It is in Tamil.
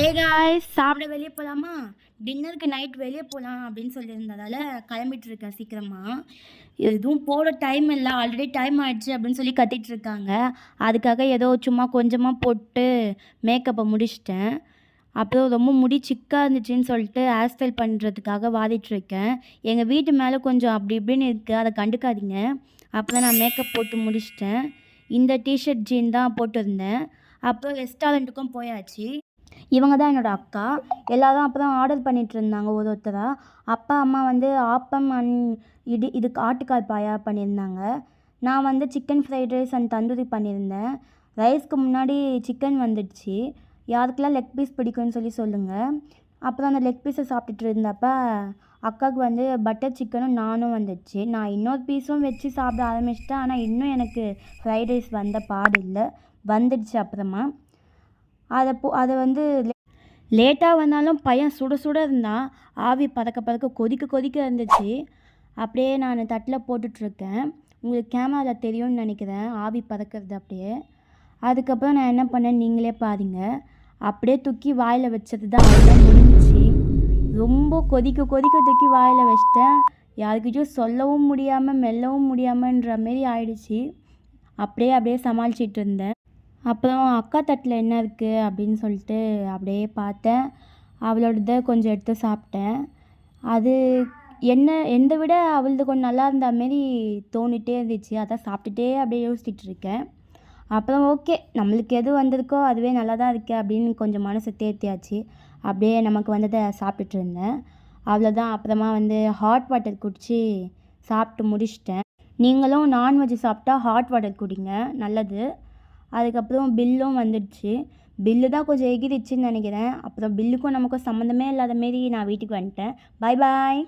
ஏ காய்ஸ் சாப்பிட வெளியே போகலாமா டின்னருக்கு நைட் வெளியே போகலாம் அப்படின்னு சொல்லியிருந்ததால கிளம்பிட்டு இருக்கேன் சீக்கிரமாக எதுவும் போட டைம் இல்லை. ஆல்ரெடி டைம் ஆயிடுச்சு அப்படின்னு சொல்லி கத்திட்டு இருக்காங்க அதுக்காக ஏதோ சும்மா கொஞ்சமாக போட்டு மேக்கப்பை முடிச்சிட்டேன். அப்புறம் ரொம்ப முடி சிக்காக இருந்துச்சுன்னு சொல்லிட்டு ஹேர் ஸ்டைல் பண்ணுறதுக்காக வாதிட்டுருக்கேன். எங்கள் வீட்டு மேலே கொஞ்சம் அப்படி இப்படின்னு இருக்குது அதை கண்டுக்காதீங்க. அப்புறம் நான் மேக்கப் போட்டு முடிச்சிட்டேன். இந்த டிஷர்ட் ஜீன் தான் போட்டிருந்தேன். அப்புறம் ரெஸ்டாரண்ட்டுக்கும் போயாச்சு. இவங்க தான் என்னோடய அக்கா. எல்லோரும் அப்போ தான் ஆர்டர் பண்ணிகிட்டு இருந்தாங்க ஒரு ஒருத்தராக அப்பா அம்மா வந்து ஆப்பம் அண்ட் இடி இதுக்கு ஆட்டுக்கால் பாயா பண்ணியிருந்தாங்க. நான் வந்து chicken fried rice and tandoori பண்ணியிருந்தேன். ரைஸ்க்கு முன்னாடி சிக்கன் வந்துடுச்சு. யாருக்கெல்லாம் லெக் பீஸ் பிடிக்கும்னு சொல்லி சொல்லுங்கள் அப்புறம் அந்த லெக் பீஸை சாப்பிட்டுட்டு இருந்தப்ப அக்காவுக்கு வந்து பட்டர் சிக்கனும் நானும் வந்துடுச்சு. நான் இன்னொரு பீஸும் வச்சு சாப்பிட ஆரம்பிச்சிட்டேன். ஆனால் இன்னும் எனக்கு ஃப்ரைட் ரைஸ் வந்த பாடு இல்லை. வந்துடுச்சு அப்புறமா. அதை போ அதை வந்து லேட்டாக வந்தாலும் பையன் சுட சுட இருந்தான் ஆவி பறக்க பறக்க கொதிக்க கொதிக்க இருந்துச்சு. அப்படியே நான் தட்டில் போட்டுட்ருக்கேன். உங்களுக்கு கேமராவில் தெரியும்னு நினைக்கிறேன். ஆவி பறக்கிறது அப்படியே. அதுக்கப்புறம் நான் என்ன பண்ணேன்? நீங்களே பாருங்க. அப்படியே தூக்கி வாயில் வச்சது தான் அவ்வளோதான் முடிஞ்சிச்சு. ரொம்ப கொதிக்க கொதிக்க தூக்கி வாயில் வச்சிட்டேன். யாருக்கிட்டையும் சொல்லவும் முடியாமல் மெல்லவும் முடியாமன்ற மாரி ஆயிடுச்சு. அப்படியே அப்படியே சமாளிச்சிட்டு இருந்தேன். அப்புறம் அக்கா தட்டில் என்ன இருக்குது அப்படின்னு சொல்லிட்டு அப்படியே பார்த்தேன். அவளோடத கொஞ்சம் எடுத்து சாப்பிட்டேன். அது என்ன என்னை விட அவளது கொஞ்சம் நல்லா இருந்த மாரி தோணிகிட்டே இருந்துச்சு. அதான் சாப்பிட்டுட்டே அப்படியே யோசிச்சுட்டு இருக்கேன். அப்புறம் ஓகே நம்மளுக்கு எது வந்திருக்கோ அதுவே நல்லா தான் இருக்கே அப்படின்னு கொஞ்சம் மனசை தேர்த்தியாச்சு அப்படியே நமக்கு வந்ததை சாப்பிட்டுட்டு இருந்தேன். அவ்வளோதான் அப்புறமா வந்து ஹாட் வாட்டர் குடித்து சாப்பிட்டு முடிச்சிட்டேன். நீங்களும் நான்வெஜ் சாப்பிட்டா ஹாட் வாட்டர் குடிங்க. நல்லது. அதுக்கப்புறம் பில்லும் வந்துடுச்சு. பில்லு தான் கொஞ்சம் எகிரிச்சுன்னு நினைக்கிறேன். அப்புறம் பில்லுக்கும் நமக்கும் சம்மந்தமே இல்லாத மாரி நான் வீட்டுக்கு வந்துட்டேன். பாய் பாய்